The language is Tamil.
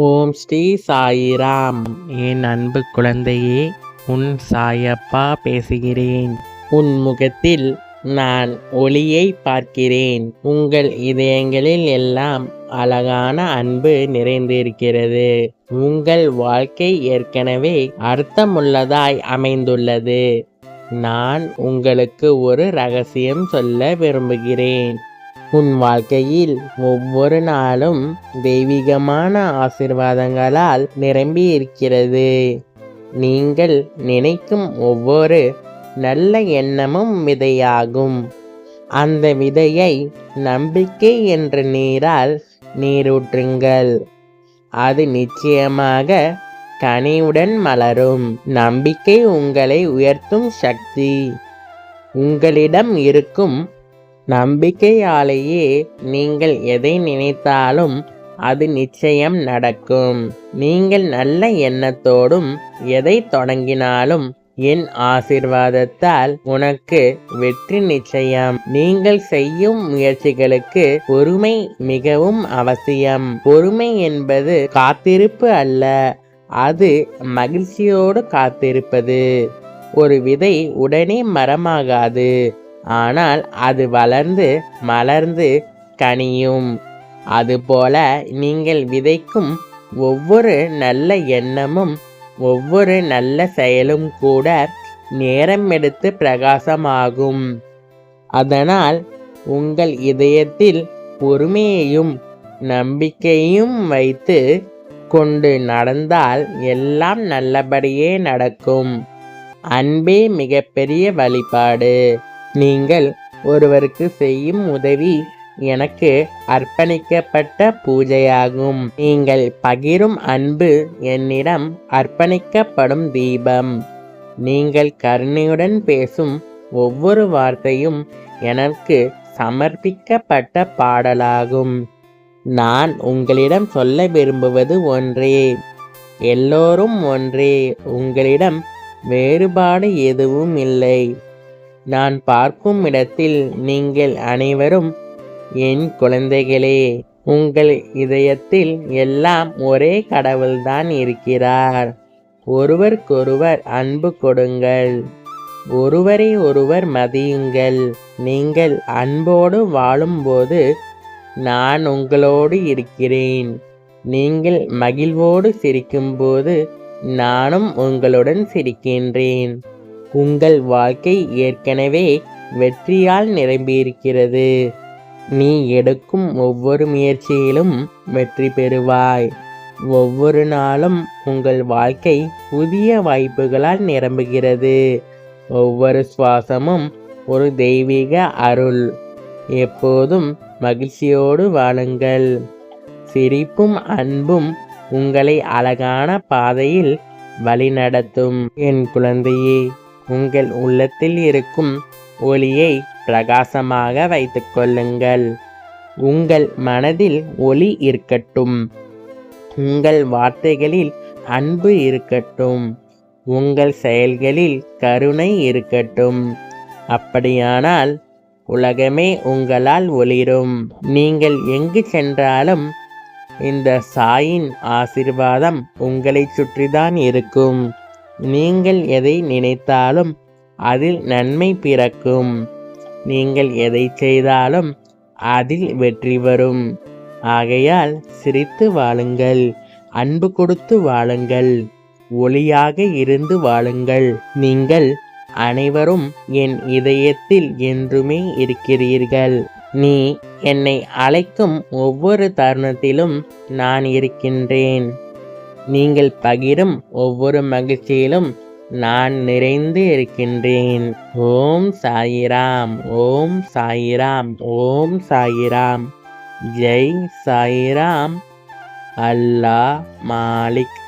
ஓம் ஸ்ரீ சாயிராம். என் அன்பு குழந்தையே உன் சாயப்பா பேசுகிறேன். உன் முகத்தில் நான் ஒளியை பார்க்கிறேன். உங்கள் இதயங்களில் எல்லாம் அழகான அன்பு நிறைந்திருக்கிறது. உங்கள் வாழ்க்கை ஏற்கனவே அர்த்தமுள்ளதாய் அமைந்துள்ளது. நான் உங்களுக்கு ஒரு ரகசியம் சொல்ல விரும்புகிறேன். உன் வாழ்க்கையில் ஒவ்வொரு நாளும் தெய்வீகமான ஆசிர்வாதங்களால் நிரம்பி இருக்கிறது. நீங்கள் நினைக்கும் ஒவ்வொரு நல்ல எண்ணமும் விதையாகும். அந்த விதையை நம்பிக்கை என்ற நீரால் நீரூற்றுங்கள். அது நிச்சயமாக கனியுடன் மலரும். நம்பிக்கை உங்களை உயர்த்தும் சக்தி. உங்களிடம் இருக்கும் நம்பிக்கையாலேயே நீங்கள் எதை நினைத்தாலும் அது நிச்சயம் நடக்கும். நீங்கள் நல்ல எண்ணத்தோடும் எதை தொடங்கினாலும் என் ஆசிர்வாதத்தால் உனக்கு வெற்றி நிச்சயம். நீங்கள் செய்யும் முயற்சிகளுக்கு பொறுமை மிகவும் அவசியம். பொறுமை என்பது காத்திருப்பு அல்ல அது மகிழ்ச்சியோடு காத்திருப்பது. ஒரு விதை உடனே மரமாகாது. ஆனால் அது வளர்ந்து மலர்ந்து கனியும். அதுபோல நீங்கள் விதைக்கும் ஒவ்வொரு நல்ல எண்ணமும் ஒவ்வொரு நல்ல செயலும் கூட நேரம் எடுத்து பிரகாசமாகும். அதனால் உங்கள் இதயத்தில் பொறுமையையும் நம்பிக்கையும் வைத்து கொண்டு நடந்தால் எல்லாம் நல்லபடியே நடக்கும். அன்பே மிகப்பெரிய வழிபாடு. நீங்கள் ஒருவருக்கு செய்யும் உதவி எனக்கு அர்ப்பணிக்கப்பட்ட பூஜையாகும். நீங்கள் பகிரும் அன்பு என்னிடம் அர்ப்பணிக்கப்படும் தீபம். நீங்கள் கருணையுடன் பேசும் ஒவ்வொரு வார்த்தையும் எனக்கு சமர்ப்பிக்கப்பட்ட பாடலாகும். நான் உங்களிடம் சொல்ல விரும்புவது ஒன்றே. எல்லோரும் ஒன்றே. உங்களிடம் வேறுபாடு எதுவும் இல்லை. நான் பார்க்கும் இடத்தில் நீங்கள் அனைவரும் என் குழந்தைகளே உங்கள் இதயத்தில் எல்லாம் ஒரே கடவுள்தான் இருக்கிறார். ஒருவருக்கொருவர் அன்பு கொடுங்கள். ஒருவரை ஒருவர் மதியுங்கள். நீங்கள் அன்போடு வாழும்போது நான் உங்களோடு இருக்கிறேன். நீங்கள் மகிழ்வோடு சிரிக்கும்போது நானும் உங்களுடன் சிரிக்கின்றேன். உங்கள் வாழ்க்கை ஏற்கனவே வெற்றியால் நிரம்பியிருக்கிறது. நீ எடுக்கும் ஒவ்வொரு முயற்சியிலும் வெற்றி பெறுவாய். ஒவ்வொரு நாளும் உங்கள் வாழ்க்கை புதிய வாய்ப்புகளால் நிரம்புகிறது. ஒவ்வொரு சுவாசமும் ஒரு தெய்வீக அருள். எப்போதும் மகிழ்ச்சியோடு வாழுங்கள். சிரிப்பும் அன்பும் உங்களை அழகான பாதையில் வழிநடத்தும். என் குழந்தையே உங்கள் உள்ளத்தில் இருக்கும் ஒளியை பிரகாசமாக வைத்துக்கொள்ளுங்கள் உங்கள் மனதில் ஒளி இருக்கட்டும். உங்கள் வார்த்தைகளில் அன்பு இருக்கட்டும். உங்கள் செயல்களில் கருணை இருக்கட்டும். அப்படியானால் உலகமே உங்களால் ஒளிரும். நீங்கள் எங்கு சென்றாலும் இந்த சாயின் ஆசிர்வாதம் உங்களை சுற்றிதான் இருக்கும். நீங்கள் எதை நினைத்தாலும் அதில் நன்மை பிறக்கும். நீங்கள் எதை செய்தாலும் அதில் வெற்றி வரும். ஆகையால் சிரித்து வாழுங்கள் அன்பு கொடுத்து வாழுங்கள் ஒளியாக இருந்து வாழுங்கள். நீங்கள் அனைவரும் என் இதயத்தில் என்றுமே இருக்கிறீர்கள். நீ என்னை அழைக்கும் ஒவ்வொரு தருணத்திலும் நான் இருக்கின்றேன். நீங்கள் பகிரும் ஒவ்வொரு மகிழ்ச்சியிலும் நான் நிறைந்து இருக்கின்றேன். ஓம் சாயிராம் ஓம் சாயிராம் ஓம் சாயிராம். ஜெய் சாயிராம். அல்லாஹ் மாலிக்.